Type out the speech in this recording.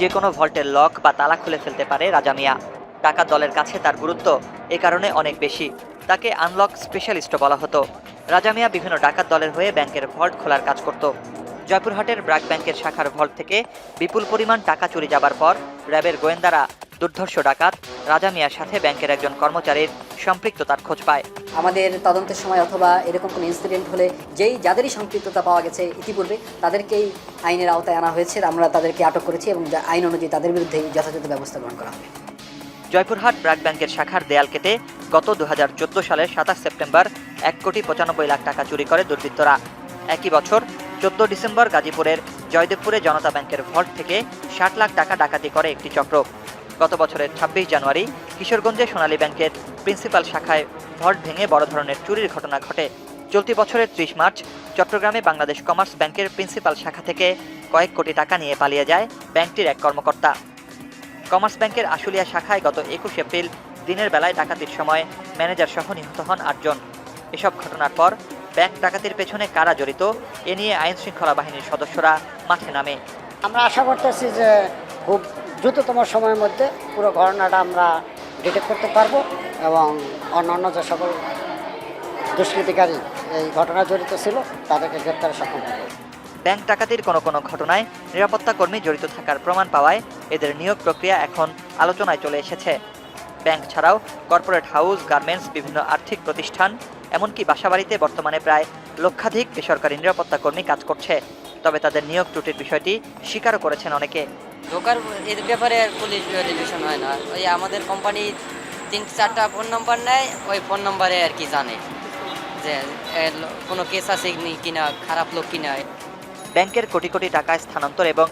যে কোনো ভল্টের লক বা তালা খুলে ফেলতে পারে রাজা মিয়া। টাকা দলের কাছে তার গুরুত্ব এ কারণে অনেক বেশি। তাকে আনলক স্পেশালিস্ট বলা হতো। রাজা মিয়া বিভিন্ন ডাকাত দলের হয়ে ব্যাংকের ভল্ট খোলার কাজ করত। জয়পুরহাটের ব্র্যাক ব্যাংকের শাখার ভল্ট থেকে বিপুল পরিমাণ টাকা চুরি যাবার পর র্যাবের গোয়েন্দারা দুর্ধর্ষ ডাকাত রাজা মিয়ার সাথে ব্যাংকের একজন কর্মচারীর সম্পৃক্ততার খোঁজ পায়। আমাদের তদন্তের সময় অথবা এরকম কোনো ইনসিডেন্ট হলে যেই যাদেরই সম্পৃক্ততা পাওয়া গেছে ইতিপূর্বে তাদেরকেই আইনের আওতায় আনা হয়েছে আমরা তাদেরকে আটক করেছি এবং আইন অনুযায়ী তাদের বিরুদ্ধে যথাযথ ব্যবস্থা গ্রহণ করা হবে। জয়পুরহাট ব্র্যাক ব্যাংকের শাখার দেয়াল কেটে গত দু হাজার চোদ্দ সালের সাতাশ সেপ্টেম্বর এক কোটি পঁচানব্বই লাখ টাকা চুরি করে দুর্বৃত্তরা। একই বছর চোদ্দ ডিসেম্বর গাজীপুরের জয়দেবপুরে জনতা ব্যাংকের ভল্ট থেকে ষাট লাখ টাকা ডাকাতি করে একটি চক্র। গত বছরের ছাব্বিশ জানুয়ারি কিশোরগঞ্জে সোনালী ব্যাংকের প্রিন্সিপাল শাখায় ভল্ট ভেঙে বড় ধরনের চুরির ঘটনা ঘটে। চলতি বছরের ত্রিশ মার্চ চট্টগ্রামে বাংলাদেশ কমার্স ব্যাংকের প্রিন্সিপাল শাখা থেকে কয়েক কোটি টাকা নিয়ে পালিয়ে যায় ব্যাংকটির এক কর্মকর্তা। কমার্স ব্যাংকের আশুলিয়া শাখায় গত একুশ এপ্রিল দিনের বেলায় ডাকাতির সময় ম্যানেজার সহ নিহত হন আটজন এসব ঘটনার পর ব্যাংক ডাকাতির পেছনে কারা জড়িত, এ নিয়ে আইন শৃঙ্খলা বাহিনীর সদস্যরা মাঠে নামে। আমরা আশা করতেছি যে খুব দ্রুততম সময়ের মধ্যে পুরো ঘটনাটা আমরা ডিটেক্ট করতে পারব এবং অন্যান্য যে সকল দুষ্কৃতিকারী এই ঘটনা জড়িত ছিল, তাদেরকে গ্রেপ্তারে সক্ষম হবে ব্যাংক ডাকাতির কোনো কোনো ঘটনায় নিরাপত্তা কর্মী জড়িত থাকার প্রমাণ পাওয়ায় এদের নিয়োগ প্রক্রিয়া এখন আলোচনায় চলে এসেছে। ব্যাংক ছাড়াও কর্পোরেট হাউস, গার্মেন্টস, বিভিন্ন আর্থিক প্রতিষ্ঠান, এমনকি বাসাবাড়িতে বর্তমানে প্রায় লক্ষাধিক বেসরকারি নিরাপত্তা কর্মী কাজ করছে। তবে তাদের নিয়োগ ত্রুটির বিষয়টি স্বীকারও করেছেন অনেকে। ঢোকার এর ব্যাপারে পুলিশ ভেরিফিকেশন হয় না। ওই আমাদের কোম্পানি তিন চারটা ফোন নাম্বার নেয়, ওই ফোন নাম্বারে আর কি জানে যে কোনো কেস আছে কিনা, খারাপ লোক কিনা। ব্যাংকের কোটি কোটি টাকা স্থানান্তর এবং